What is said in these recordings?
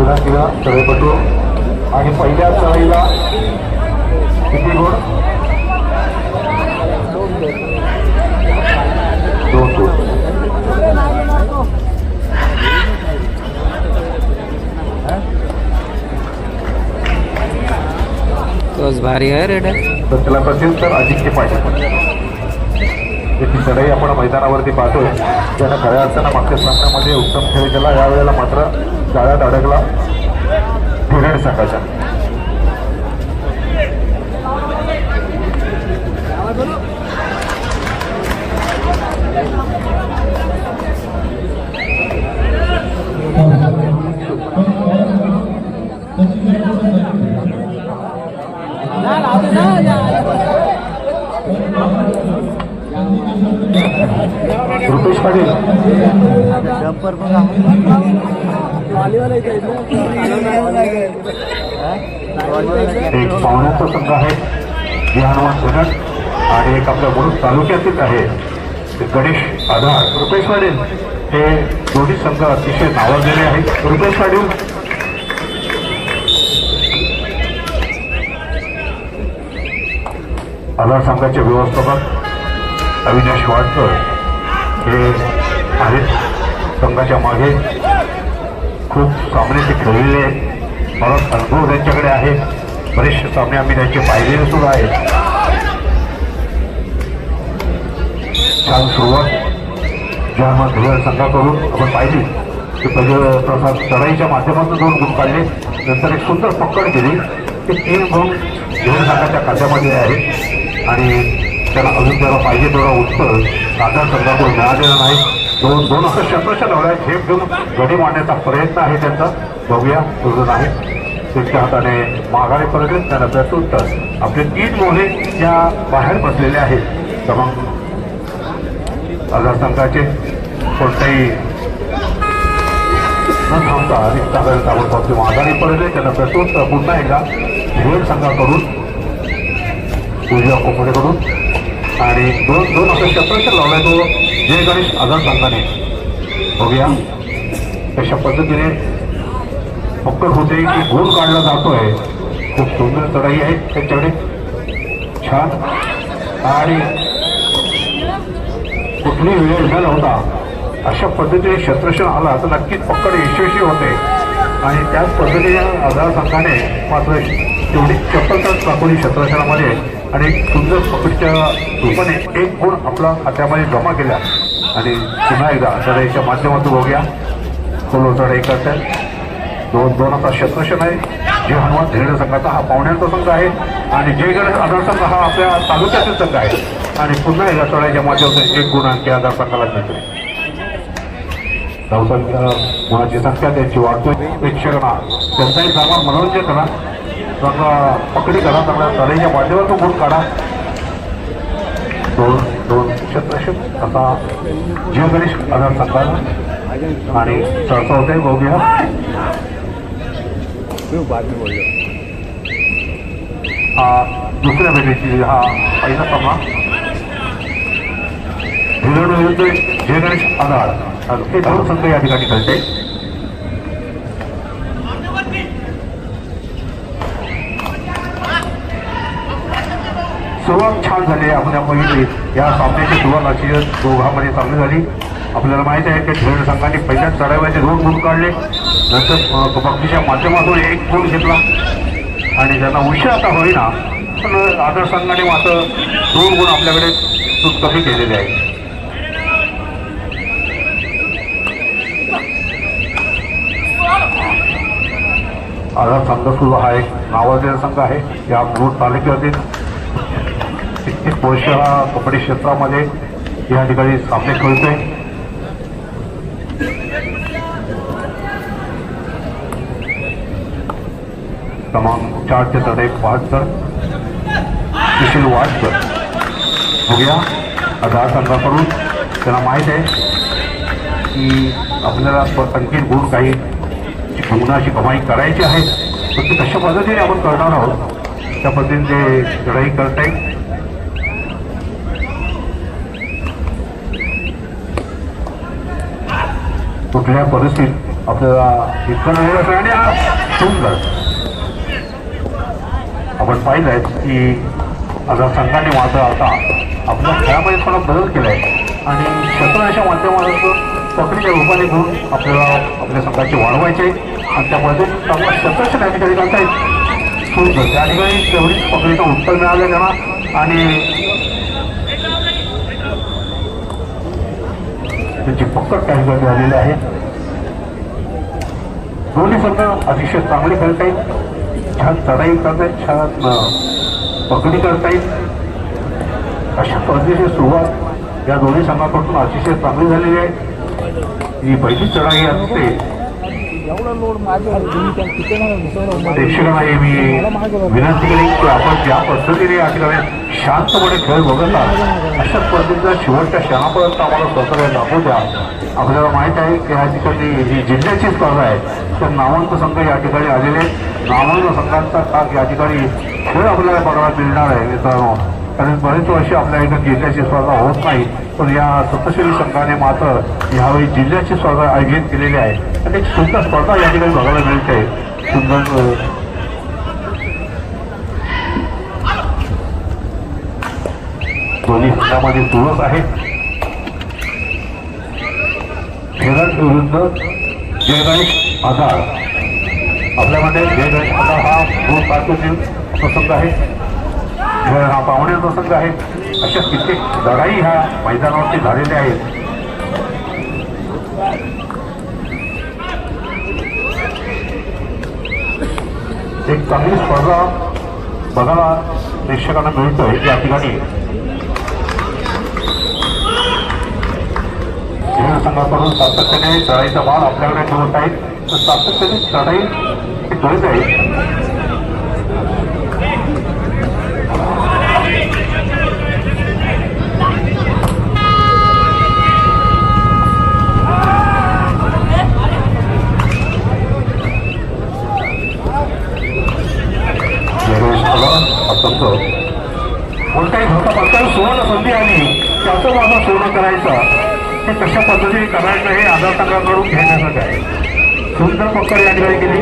विरांगिरा चढईपटू आणि पहिल्या चढईला किती गुण दोन गुण तोच भारी आहे रेड तर त्याला प्रत्युत्तर अधिकचे पाहिजे ती चढाई आपण मैदानावरती पाहतोय. त्यानं खऱ्या अर्थानं मागच्या सामन्यामध्ये उत्तम खेळ केला. यावेळेला मात्र जाळ्यात अडकला. फिरेड संघाच्या रुपेश पाटील. एक पाहुण्याचा संघ आहे जी हनुमान धनट आणि एक आपल्या मुरुड तालुक्यातील आहे. ते गणेश आधार रुपेश पाटील हे दोन्ही संघ अतिशय नावाजलेले आहेत. रुपेश पाटील आधार संघाचे व्यवस्थापक अविनाश वाडकर हे आहेत संघाच्या मागे. खूप सामने ते खेळलेले आहेत बराच अनुभव त्यांच्याकडे आहे. बरेचसे सामने आम्ही त्यांचे पाहिलेले सुद्धा आहेत. छान सुरुवात. ज्या धुळे संघाकडून आपण पाहिली. की पहिले प्रसाद चढाईच्या माध्यमातून दोन गुण काढले. नंतर एक सुंदर पकड केली. ते तीन गुण धुळे संघाच्या खात्यामध्ये आहे. आणि त्याला अजून त्याला पाहिजे तेवढा उत्तर दादा संघाकडून मिळालेला नाही. दोन दोन असं शतशा लढाई झेप घेऊन गडी मारण्याचा प्रयत्न आहे त्यांचा. बघूया तुझं नाही त्यांच्या हाताने माघारी पडले त्याला प्रत्युत्तर आपले तीन मोहे या बाहेर बसलेले आहेत. तर मग आधार संघाचे कोणत्याही न थांबता आणि चांगल्या ताबडतोब किंवा आघाडी पडले त्यांना प्रत्युत्तर पुन्हा एकदा भेट संघाकडून पूजा कोपडेकडून आणि दोन दोन असं शतरंज लावलाय तो जय गणेश आधार संघाने बघूया. अशा पद्धतीने फक्त होते की गुण काढला जातोय. खूप सुंदर चढाई आहे. त्यांच्याकडे छान आणि कुठली वेळ न लावता अशा पद्धतीने शत्रशन आला तर नक्कीच पक्कड यशस्वी होते. आणि त्याच पद्धतीने आधार संघाने मात्र तेवढी चपलता दाखवली शत्रशनामध्ये आणि एक सुंदर पकडच्या रूपाने एक गुण आपला खात्यामध्ये जमा केला. आणि पुन्हा एकदा चढाईच्या माध्यमातून बघूया खोलो चढाई करतात दोन दोन आता शत्रशन आहे. जे हनुमान धीरड संघाचा हा पाहुण्यांचा संघ आहे आणि जे गणेश आधार संघ हा आपल्या तालुक्यातील संघ आहे. आणि पुन्हा एकदा चढाईच्या माध्यमातून एक गुण आणखी आधार संघाला मिळतो धावसंख्या संख्या त्यांची वाढतोय. प्रेक्षकांना त्यांचाही चांगला मनोरंजन करा. चांगला पकडी करा चांगल्या चढाईच्या माध्यमातून गुण काढा. दोन दोन शत्रशत असा जय गणेश आधार संघाला आणि सरसा होते बघूया हा दुसऱ्या भेटीची हा पहिला सामना भिलवड विरुद्ध जय गणेश आधार। हे दोन संघ या ठिकाणी खेळते। सुरुवात छान झाली आपण या पहिली या सामन्याची सुरुवात अशी दोघांमध्ये चांगली झाली. आपल्याला माहिती आहे की खेळ संघाने पहिल्याच चढाव्याचे दोन गुण काढले. नंतर पक्षीच्या माध्यमातून एक गुण घेतला. आणि त्यांना उशीर आता होईना पण आदर संघाने मात्र दोन गुण आपल्याकडे कमी केलेले आहेत. आधार संघ सुद्धा हा एक नावाजलेला संघ आहे. या मूळ तालुक्यातील हे पुरुष हा कबड्डी क्षेत्रामध्ये या ठिकाणी सामने खेळतोय. क्रमांक चारचे तडे बहात्तर सुशील वाटकर. बघूया. आधार संघाकडून त्यांना माहीत आहे की आपल्याला आणखी गुण काही गुणाची कमाई करायची आहे. पण ते कशा पद्धतीने आपण करणार आहोत? त्या पद्धतीने ते लढाई करत आहे कुठल्या परिस्थितीत आपल्याला इतकं वेळ असं आणि सुंदर आपण पाहिलंय की आता संघाने मात्र आता आपल्या खेळामध्ये थोडा बदल केलाय. आणि शतनाच्या माध्यमातून पकडीच्या रूपाने घेऊन आपल्याला आपल्या संघाचे वाढवायचे आणि त्यामध्ये पद्धतीने चांगला शतरच्या त्या ठिकाणी सुरू सुंदर त्या ठिकाणी तेवढीच पकडीचं उत्तर मिळालं त्यांना. आणि त्याची पकड त्या झालेली आहे. दोन्ही संघ अतिशय चांगले खेळतायत छान चढाई करतायत छान पकडी करतायत अशा स्पर्धेची सुरुवात या दोन्ही संघाकडून अतिशय चांगली झालेली आहे. ही पहिली चढाई असते. प्रेक्षकांना मी विनंती केली की आपण ज्या पद्धतीने या ठिकाणी शांतपणे खेळ बघत अशा पद्धतीचा शेवटच्या क्षणापर्यंत आम्हाला स्वतः दाखवू द्या. आपल्याला माहीत आहे की या ठिकाणी ही जिल्ह्याची स्पर्धा आहे तर नामांक संघ या ठिकाणी आलेले आहेत. नामांक संघांचा काक या ठिकाणी खेळ आपल्याला बघायला मिळणार आहे मित्रांनो. कारण बरेच वर्ष आपल्या इथं जिल्ह्याची स्पर्धा होत नाही पण या सप्तशैली संघाने मात्र यावेळी जिल्ह्याची स्पर्धा आयोजित केलेली आहे. आणि एक सुंदर स्पर्धा या ठिकाणी बघायला मिळते. सुंदर दोन्ही संघामध्ये चुरस आहे. फेरड विरुद्ध जयगणेश आधार. आपल्यामध्ये जयगणेश आधार हा दोन कारकिर्दीतील प्रसंग आहे. हा पाहुण्याचा प्रसंग आहे. अशा कित्येक लढाई ह्या मैदानावरती झालेल्या आहेत. एक चांगली स्पर्धा बघायला प्रेक्षकांना मिळतोय या ठिकाणी. खेळ संघाकडून सातत्याने चढाईचा माल आपल्याकडे ठेवत आहेत तर सातत्याने चढाई ही करीत आहे जयेश पगार असंत कोणत्याही धोका पत्त्यावर सुवर्ण संधी आली त्याचं माझा पूर्ण करायचं. हे कशा पद्धतीने करायचं हे आधार संघाकडून घेण्यासाठी आहे. सुंदर पक्कर या ठिकाणी केली.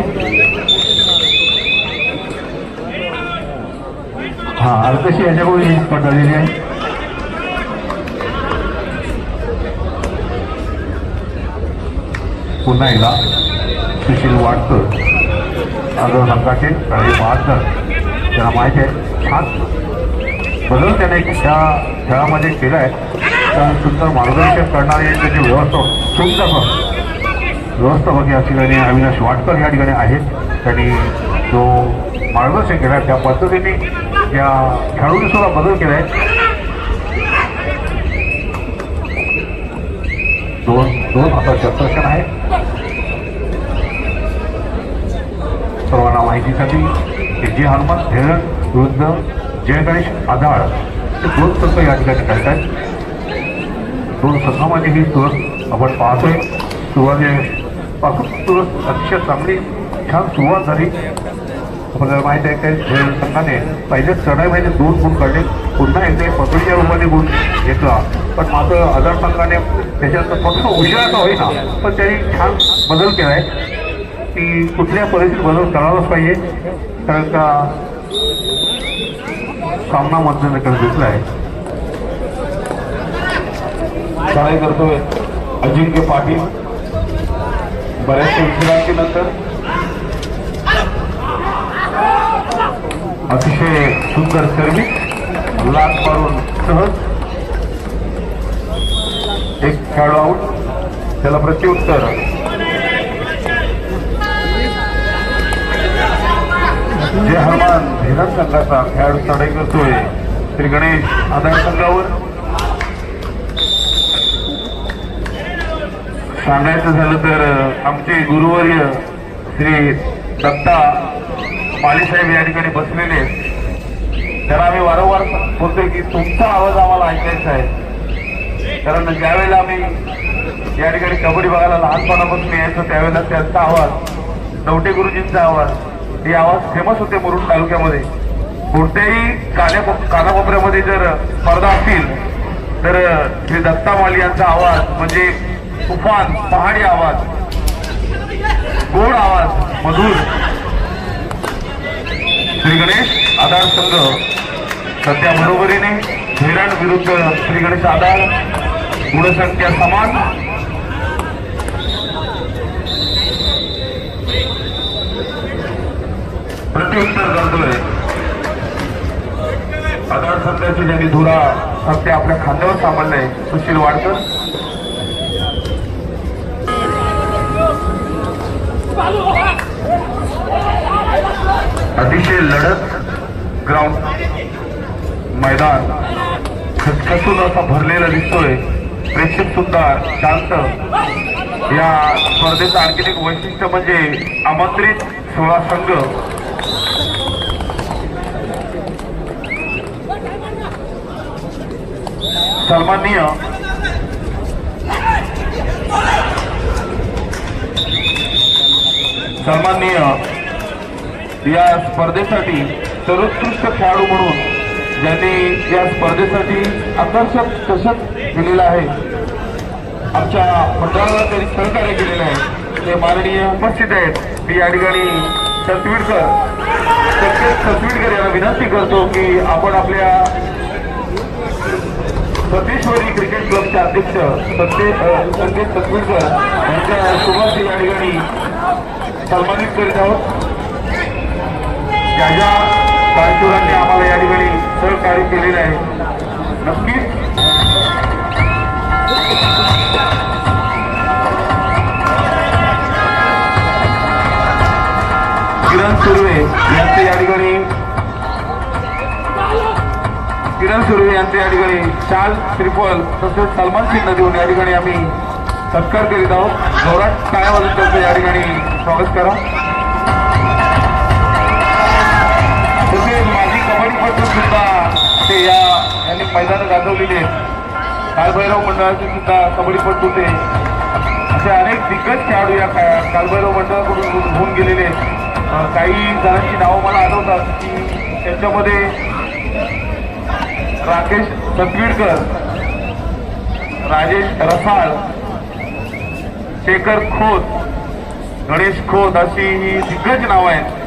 हा अर्धशी याच्याकडून ही स्पर्धा झालेली आहे. पुन्हा एकदा सुशील वाटतं आदर संघाचे काही बहात्तर त्यांना माहिती आहे. छान. बदल त्याने त्या खेळामध्ये केला आहे सुंदर मार्गदर्शन करणारे त्याची व्यवस्था सुंदर व्यवस्थापक या ठिकाणी अविनाश वाटकर या ठिकाणी आहेत. त्यांनी जो मार्गदर्शन केला आहे त्या पद्धतीने या खेळाडूंनी सुद्धा बदल केला आहे. दोन दोन आता शस्त्रक्षण आहे. सर्वांना माहितीसाठी जे हनुमान धेरण वृद्ध जय गणेश आधार हे दोन तत्व या ठिकाणी खेळतात दोन संघामध्ये ही सुरत आपण पाहतोय. सुरुवातीपासून सुरत अतिशय चांगली छान सुरुवात झाली. आपल्याला माहीत आहे काही जय संघाने चढाई चढाईमध्ये दोन गुण काढले. पुन्हा एकदा एक पकडीच्या रूपाने गुण घेतला. पण मात्र आधार संघाने त्याच्यात फक्त उशिराचा होईना पण त्यांनी छान बदल केला आहे. की कुठल्या परिस्थितीत बदल करावाच पाहिजे कारण का सामना मतदानाकडे घेतला आहे. शाळे करतोय अजिंक्य पाटील बऱ्याचशा विश्रांतीनंतर अतिशय सुंदर सर्विस लाट मारून सहज एक खेळाडू आऊट त्याला प्रत्युत्तर. जे हनुमान धिरण संघाचा खेळाडू चढाई करतोय श्री गणेश आधार संघावर सांगायचं झालं तर आमचे गुरुवर्य श्री दत्ता पालीसाहेब या ठिकाणी बसलेले त्यांना आम्ही वारंवार बोलतोय की तुमचा आवाज आम्हाला ऐकायचा आहे. कारण ज्यावेळेला आम्ही या ठिकाणी कबड्डी बघायला लहानपणापासून यायचो त्यावेळेला त्यांचा आवाज नवटे गुरुजींचा आवाज हे आवाज फेमस होते मुरुड तालुक्यामध्ये. कोणत्याही कान्या कानाकोपऱ्यामध्ये जर स्पर्धा असतील तर श्री दत्ता माली यांचा आवाज म्हणजे तुफान पहाडी आवाज गोड आवाज श्री गणेश आधार संघ सध्या बरोबरीने धीरण विरुद्ध श्री गणेश आधार गुणसंख्या समान. प्रत्युत्तर करतोय. आधार संघाची ज्यांनी धुरा सध्या आपल्या खांद्यावर सामान्य सुशील वाडकर. अतिशय लढत ग्राउंड मैदान. खचखचून असा भरलेला दिसतोय. प्रेक्षक सुद्धा शांत. या स्पर्धेचं आणखी एक वैशिष्ट्य म्हणजे आमंत्रित सोळा संघ. सन्माननीय सन्माननीय या स्पर्धेसाठी सर्वोत्कृष्ट खेळाडू म्हणून ज्यांनी या स्पर्धेसाठी आकर्षक चषक केलेलं आहे. आमच्या मंडळाला त्यांनी सहकार्य केलेलं आहे. ते माननीय उपस्थित आहेत. मी या ठिकाणी सतवीडकर संकेत सतवीडकर यांना विनंती करतो की आपण आपल्या सतीश्वरी क्रिकेट क्लबचे अध्यक्ष सत्य संकेत सतवीडकर यांच्या शुभार्थी या ठिकाणी सन्मानित करीत आहोत. ज्या ज्या कारकिर्दांनी आम्हाला या ठिकाणी सहकार्य केलेलं आहे. नक्कीच. किरण सुर्वे यांचे या ठिकाणी किरण सुर्वे यांचे या ठिकाणी शाल त्रिपल तसेच सलमान सिंह देऊन या ठिकाणी आम्ही सत्कार करीत आहोत. काय टाळ्यावाजून त्यांचं या ठिकाणी स्वागत करा. सुद्धा ते या यांनी मैदान गाजवलेले आहेत. कालभैरव मंडळाचे सुद्धा कबड्डीपटू ते असे अनेक दिग्गज खेळाडू या कालभैरव मंडळाकडून होऊन गेलेले आहेत. काही जणांची नावं मला आठवतात की त्यांच्यामध्ये राकेश सतवीडकर राजेश रसाळ शेखर खोत गणेश खोत अशी ही दिग्गज नावं आहेत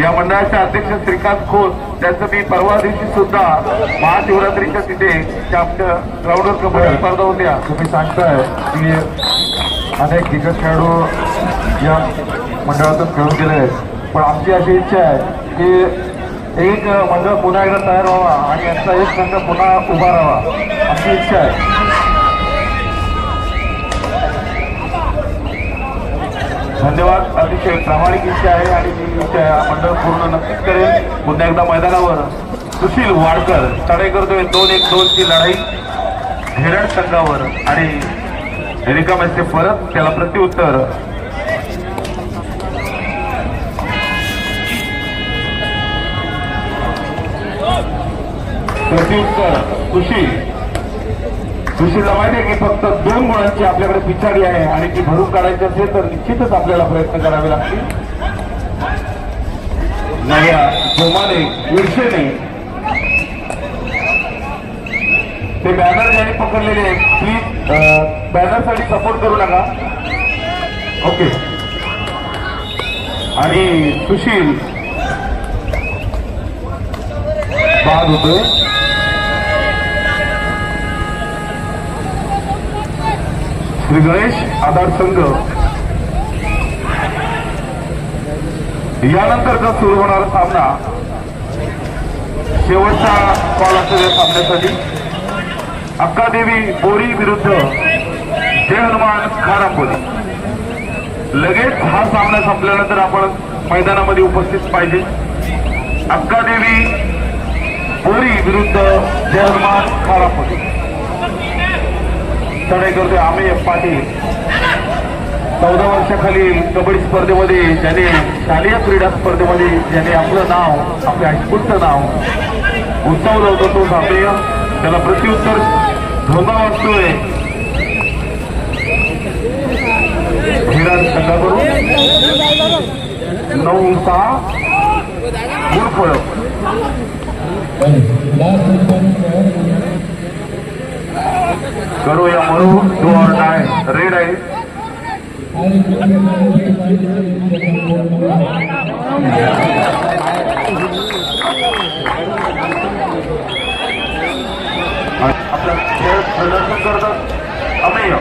या मंडळाचे अध्यक्ष श्रीकांत खोत त्यांचं मी परवा दिवशी सुद्धा महाशिवरात्रीच्या तिथे आमच्या ग्राउंडवर कबड्डी स्पर्धा होत्या तुम्ही सांगताय की अनेक दिग्गज खेळाडू या मंडळातून खेळून गेले आहेत. पण आमची अशी इच्छा आहे की एक मंडळ पुन्हा एकदा तयार व्हावा आणि यांचा एक संघ पुन्हा उभा राहावा. आमची इच्छा आहे. धन्यवाद. अतिशय प्रामाणिक इच्छा आहे आणि ती इच्छा मंडळ पूर्ण नक्कीच करेल. पुन्हा एकदा मैदानावर सुशील वाडकर चढाई करतोय दोन एक दोन ची लढाई हेरण संघावर आणि रिकाम्याचे परत त्याला प्रत्युत्तर. प्रत्युत्तर सुशील. सुशीलला माहिती आहे की फक्त दोन गुणांची आपल्याकडे पिछाडी आहे आणि ती भरून काढायची असेल तर निश्चितच आपल्याला प्रयत्न करावे लागतील. नव्या जोमाने ईर्षेने ते बॅनर ज्याने पकडलेले प्लीज बॅनरसाठी सपोर्ट करू नका. ओके आणि सुशील. बाद होतोय. श्री गणेश आधार संघ. यानंतरचा सुरू होणारा सामना शेवटचा कॉल असलेल्या सामन्यासाठी. अक्कादेवी बोरी विरुद्ध जय हनुमान खारापुरी लगेच हा सामना संपल्यानंतर आपण मैदानामध्ये उपस्थित पाहिजे. अक्कादेवी बोरी विरुद्ध जय हनुमान खारापुरी चढाई करतोय आम्ही पाटील. चौदा वर्षाखालील कबड्डी स्पर्धेमध्ये ज्याने शालेय क्रीडा स्पर्धेमध्ये ज्याने आपलं नाव आपल्या हायस्कूलचं नाव उंचावलं होतं तो सामने. त्याला प्रत्युत्तर धोंदा वाजतोय विराज संघाकडून नऊ सहा गुण करूया करो या मरू ऑर डाय रेड आहे. आणि खेळ प्रदर्शन करतात अमेय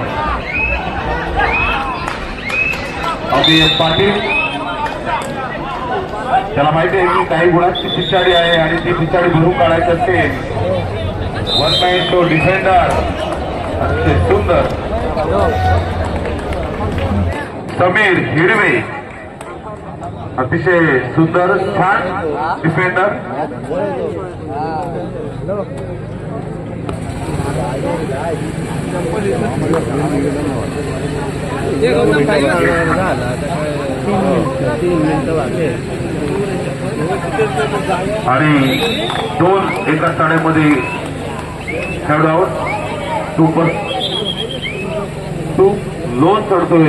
अभिय पाटील त्याला माहिती आहे की काही गुणांची पिछाडी आहे आणि ती पिछाडी भरून काढायची असते. वन नाईन टू डिफेंडर अतिशय सुंदर समीर हिरवे अतिशय सुंदर छान डिफेंडर आणि दोन एका साड्यामध्ये खेळाडू आहोत तू पण. तू लोन चढतोय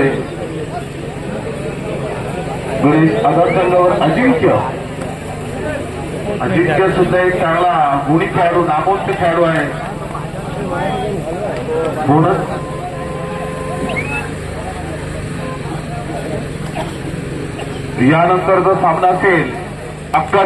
गणेश आधार संघावर अजिंक्य. अजिंक्य सुद्धा एक चांगला गुणी खेळाडू नामवंत खेळाडू आहे. म्हणून यानंतर जो सामना असेल अक्का